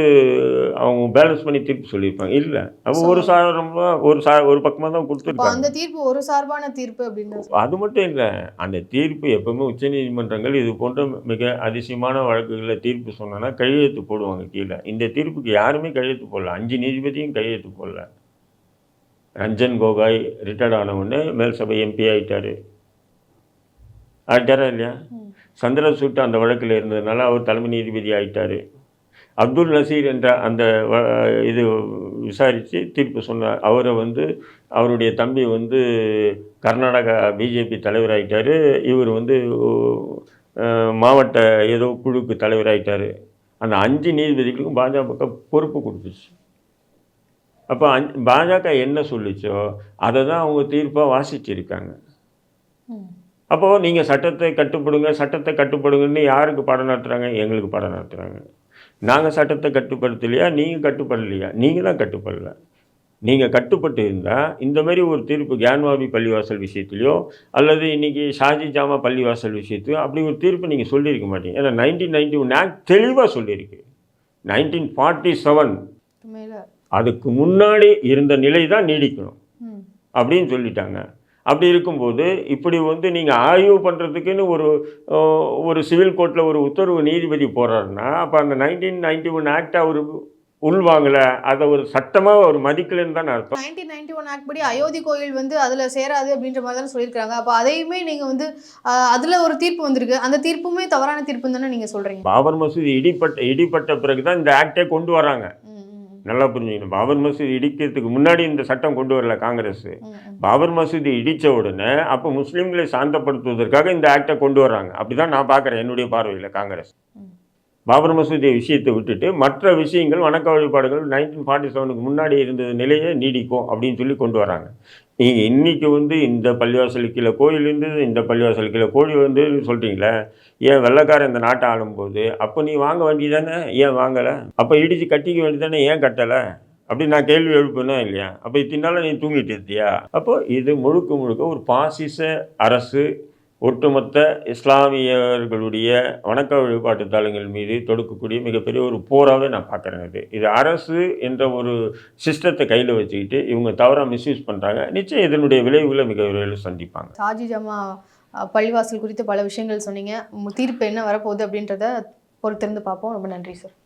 அவங்க பேலன்ஸ் பண்ணி தீர்ப்பு சொல்லியிருப்பாங்க? இல்லை. அப்போ ஒரு சாரமாக ஒரு சா ஒரு பக்கமாக தான் இப்போ கொடுத்துருக்காங்க. அந்த தீர்ப்பு ஒரு சார்பான தீர்ப்பு அப்படின்னு அது மட்டும் இல்லை. அந்த தீர்ப்பு எப்பவுமே உச்சநீதிமன்றங்கள் இது போன்ற மிக அதிசயமான வழக்குகளில் தீர்ப்பு சொன்னோன்னா கையெழுத்து போடுவாங்க கீழே. இந்த தீர்ப்புக்கு யாருமே கையெழுத்து போடல. அஞ்சு நீதிபதியும் கையெழுத்து போடல. ரஞ்சன் கோகாய் ரிட்டையர்ட் ஆன உடனே மேல் சபை எம்பி ஆயிட்டாரு. ஆயிட்டாரா இல்லையா? சந்திரசூட் அந்த வழக்கில் இருந்ததுனால அவர் தலைமை நீதிபதி ஆயிட்டாரு. அப்துல் நசீர் என்ற அந்த இது விசாரித்து தீர்ப்பு சொன்னார். அவரை வந்து அவருடைய தம்பி வந்து கர்நாடகா பிஜேபி தலைவராயிட்டாரு. இவர் வந்து மாவட்ட ஏதோ குழுக்கு தலைவராயிட்டாரு. அந்த அஞ்சு நீதிபதிகளுக்கும் பாஜக பொறுப்பு கொடுத்துச்சு. அப்போ அஞ் பாஜக என்ன சொல்லுச்சோ அதை தான் அவங்க தீர்ப்பாக வாசிச்சிருக்காங்க. அப்போது நீங்கள் சட்டத்தை கட்டுப்படுங்க சட்டத்தை கட்டுப்படுங்கன்னு யாருக்கு பாடம் நடத்துகிறாங்க எங்களுக்கு பாடம் நடத்துகிறாங்க நாங்கள் சட்டத்தை கட்டுப்படுத்தலையா? நீங்கள் கட்டுப்படலையா? நீங்கள் தான் கட்டுப்படல. நீங்கள் கட்டுப்பட்டு இருந்தால் இந்த மாதிரி ஒரு தீர்ப்பு கியான்வாபி பள்ளிவாசல் விஷயத்துலையோ அல்லது இன்றைக்கி ஷாஜி ஜாமா பள்ளிவாசல் விஷயத்தையோ அப்படி ஒரு தீர்ப்பு நீங்கள் சொல்லியிருக்க மாட்டீங்க. ஏன்னா நைன்டீன் நைன்டி ஒன் ஆக்ட் தெளிவாக சொல்லியிருக்கு. நைன்டீன் ஃபார்ட்டி செவன் அதுக்கு முன்னாடி இருந்த நிலை தான் நீடிக்கணும். அப்படின்னு சொல்லிட்டாங்க. அப்படி இருக்கும்போது இப்படி வந்து நீங்கள் ஆய்வு பண்ணுறதுக்குன்னு ஒரு ஒரு சிவில் கோர்ட்டில் ஒரு உத்தரவு நீதிபதி போடுறாருன்னா அப்போ அந்த நைன்டீன் நைன்டி ஒன் ஆக்ட் அவர் உள்வாங்கலை அதை ஒரு சட்டமாக அவர் மதிக்கலைன்னு தான் அர்த்தம். நைன்டீன் நைன்டி ஒன் ஆக்ட் படி அயோத்தி கோயில் வந்து அதுல சேராது அப்படின்ற மாதிரி தானே சொல்லியிருக்காங்க. அப்போ அதையுமே நீங்க வந்து அதுல ஒரு தீர்ப்பு வந்திருக்கு. அந்த தீர்ப்புமே தவறான தீர்ப்புன்னு தானே நீங்க சொல்றீங்க? பாபர் மசூதி இடிப்பட்ட இடிப்பட்ட பிறகு தான் இந்த ஆக்டே கொண்டு வராங்க. நல்லா புரிஞ்சுக்கணும் பாபர் மசூதி இடிக்கிறதுக்கு முன்னாடி இந்த சட்டம் கொண்டு வரல காங்கிரஸ். பாபர் மசூதி இடித்த உடனே அப்போ முஸ்லீம்களை சாந்தப்படுத்துவதற்காக இந்த ஆக்டை கொண்டு வர்றாங்க அப்படி தான் நான் பார்க்குறேன் என்னுடைய பார்வையில் காங்கிரஸ். பாபர் மசூதி விஷயத்தை விட்டுட்டு மற்ற விஷயங்கள் வணக்க வழிபாடுகள் நைன்டீன் ஃபார்ட்டி செவனுக்கு முன்னாடி இருந்த நிலையே நீடிக்கும் அப்படின்னு சொல்லி கொண்டு வராங்க. நீங்கள் இன்றைக்கி வந்து இந்த பள்ளிவாசல் கீழே கோயில் இருந்தது இந்த பள்ளிவாசல் கீழே கோழி வந்து சொல்கிறீங்களே ஏன் வெள்ளைக்காரன் இந்த நாட்டை ஆளும்போது? அப்போ நீ வாங்க வேண்டியதானே ஏன் வாங்கலை? அப்போ இடித்து கட்டிக்க வேண்டியதானே ஏன் கட்டலை? அப்படி நான் கேள்வி எழுப்புனா இல்லையா? அப்போ இத்தினால நீ தூங்கிட்டு இருந்தியா? அப்போ இது முழுக்க முழுக்க ஒரு பாசிச அரசு ஒட்டுமொத்த இஸ்லாமியர்களுடைய வணக்க வழிபாட்டு தலங்கள் மீது தொடுக்கக்கூடிய மிகப்பெரிய ஒரு போராகவே நான் பார்க்குறேன் இது இது அரசு என்ற ஒரு சிஸ்டத்தை கையில் வச்சுக்கிட்டு இவங்க தவறாக மிஸ்யூஸ் பண்ணுறாங்க நிச்சயம் இதனுடைய விளைவுகளை மிக விரைவில் சந்திப்பாங்க. சாஜி ஜமா பள்ளிவாசல் குறித்து பல விஷயங்கள் சொன்னீங்க. தீர்ப்பு என்ன வரப்போகுது அப்படின்றத பொறுத்திருந்து பார்ப்போம். ரொம்ப நன்றி சார்.